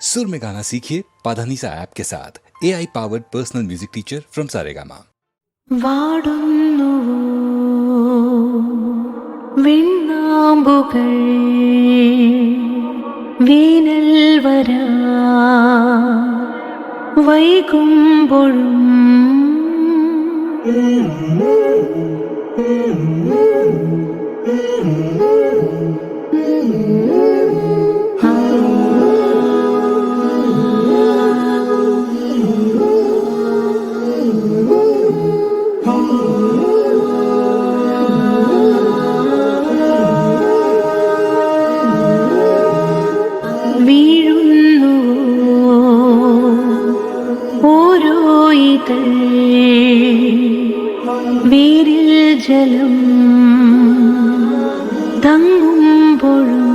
सुर में गाना सीखिए पाधानीसा ऐप के साथ A I powered personal music teacher from Saregama വാടുന്നുവോ വിണ്ണാമ്പുകൾ വേനൽ വരാ വൈകുമ്പോഴും വീഴുന്നുവോ ഇതൾ വേരിൽ ജലം തങ്ങുമ്പോഴും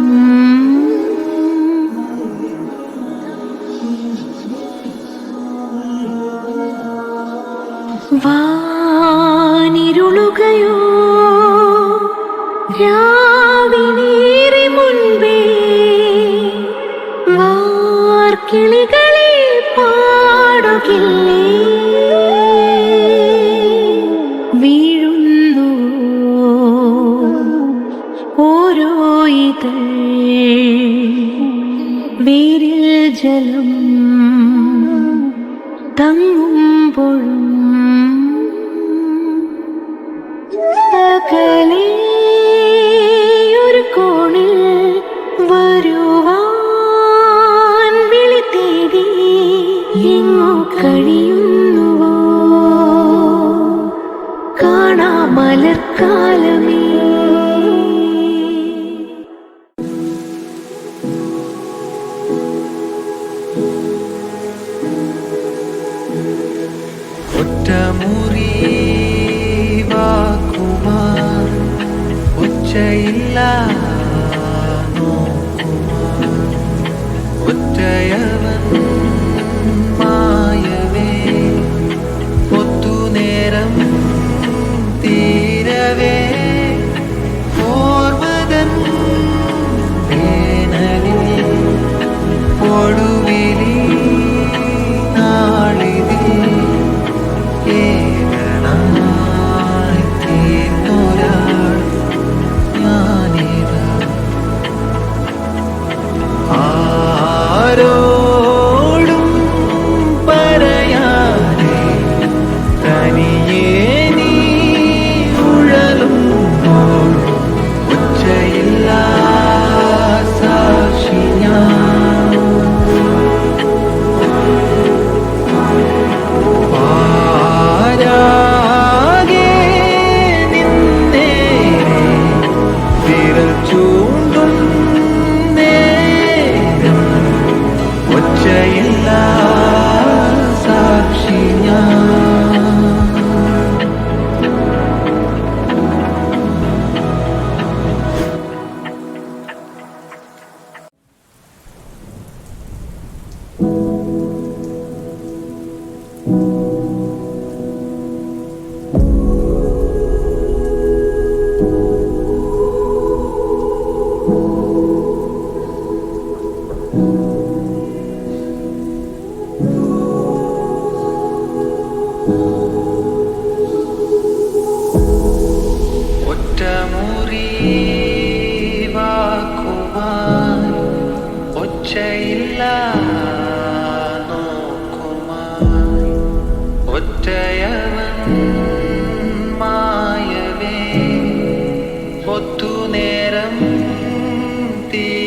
വാനിരുളുകയോ രാവിനേറെ മുൻപേ വാർക്കിളികളെ പാടുകില്ലേ? உன்னோடு ഒത്തുനേരം തീരവേ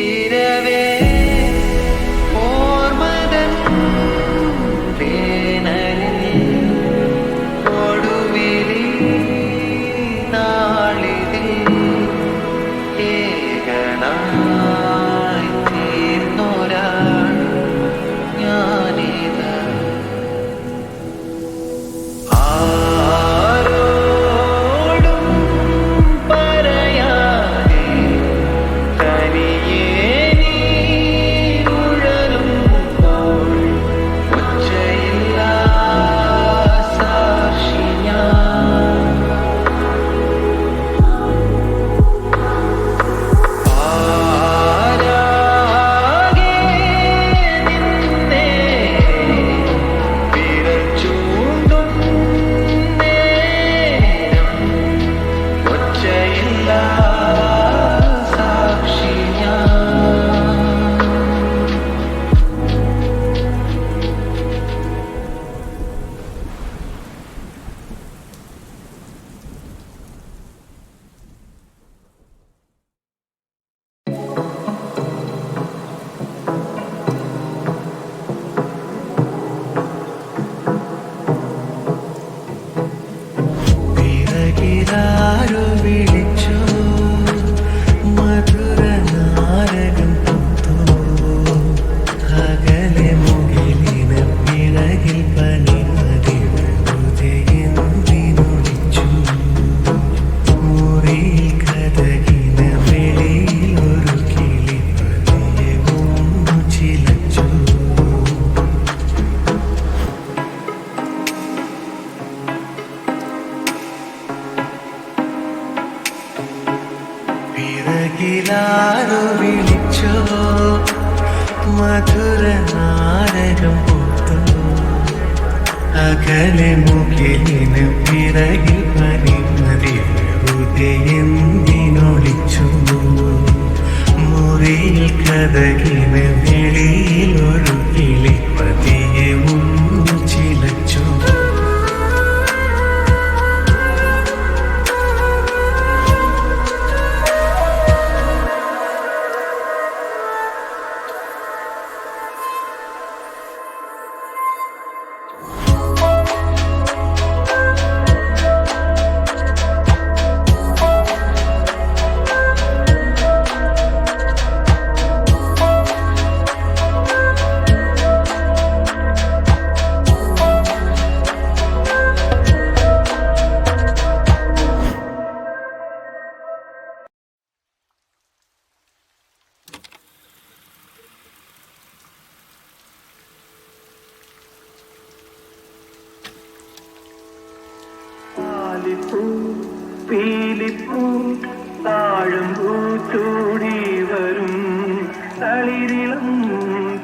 കളിരിളം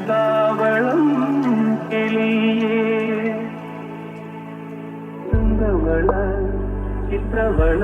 താവളം കിളിയേ. ചന്ദ്രവള ചിത്രവള.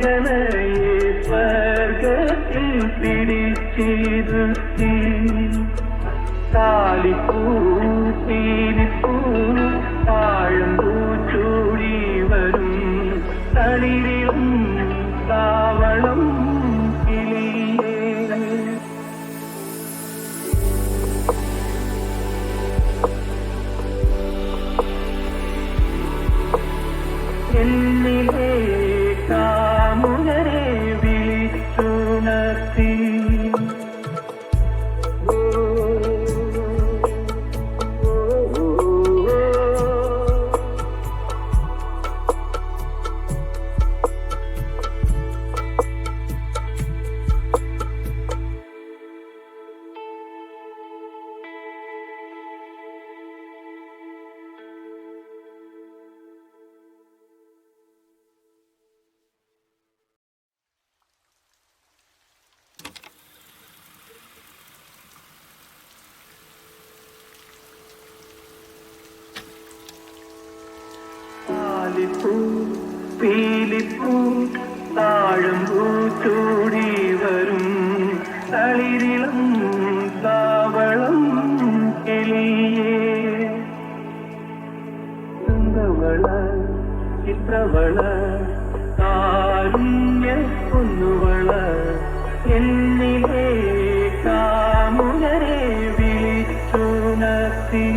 வேதனையே ஸ்வர்க்கத்தில் பிடிச்சிருத்தி தாலி பூட்டி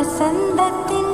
வசந்தத்தின்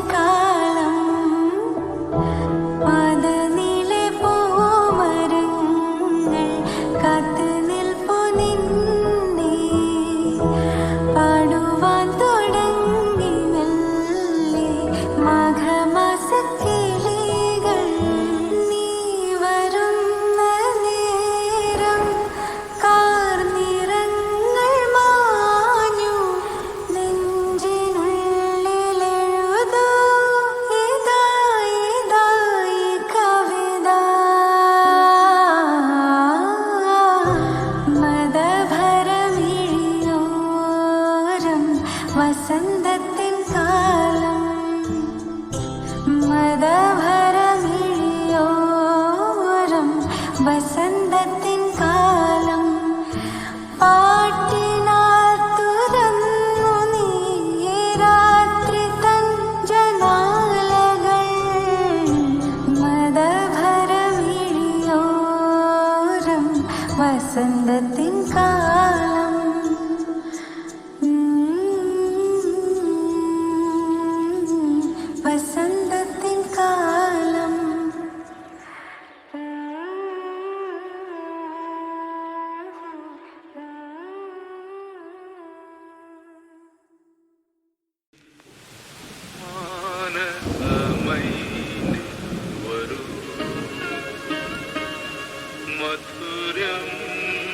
Madhuryam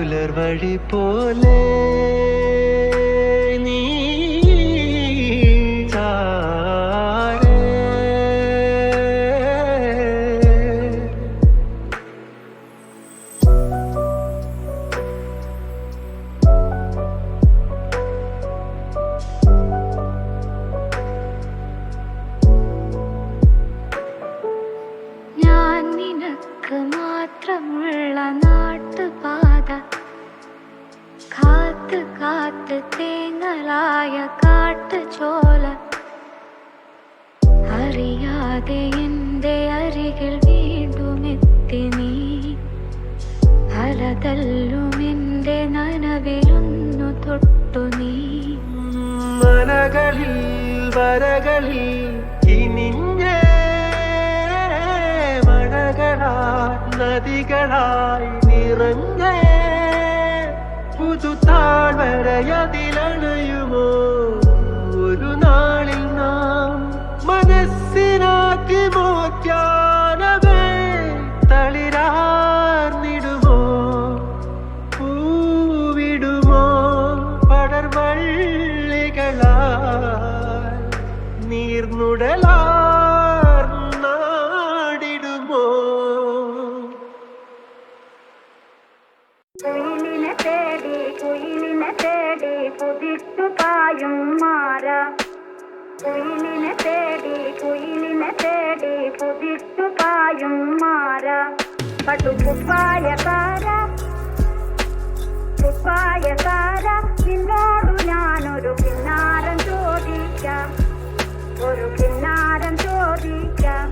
പുലർവഴി പോലെ. വരകളിൽ ഇനിഞ്ഞേ മഴകളാൽ നദികളായി നിറഞ്ഞ. പുതുതാഴ്വരയതിലണയുമോ? ഒരു നാളിൽ നാം മനസ്സിനാക്കിമോ കുതിച്ചു പായും മാര പട്ടുപ്പായക്കാര കുപ്പായക്കാര നിന്നോടു ഞാനൊരു കിന്നാരം ചോദിക്കാം. ഒരു കിന്നാരം ചോദിക്കാം.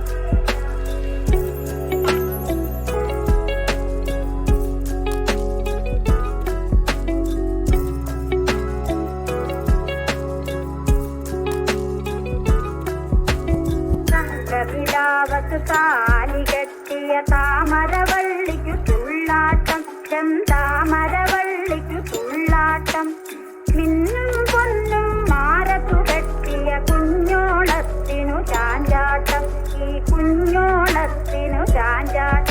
കാലത്തു താലി കെട്ടിയ താമരവള്ളിക്കു തുള്ളാട്ടം. ചെന്താമരവള്ളിക്കു തുള്ളാട്ടം. മിന്നും പൊന്നും മാരത്തു കെട്ടിയ കുഞ്ഞോളത്തിനു ചാഞ്ചാട്ടം. ഈ കുഞ്ഞോളത്തിനു ചാഞ്ചാട്ടം.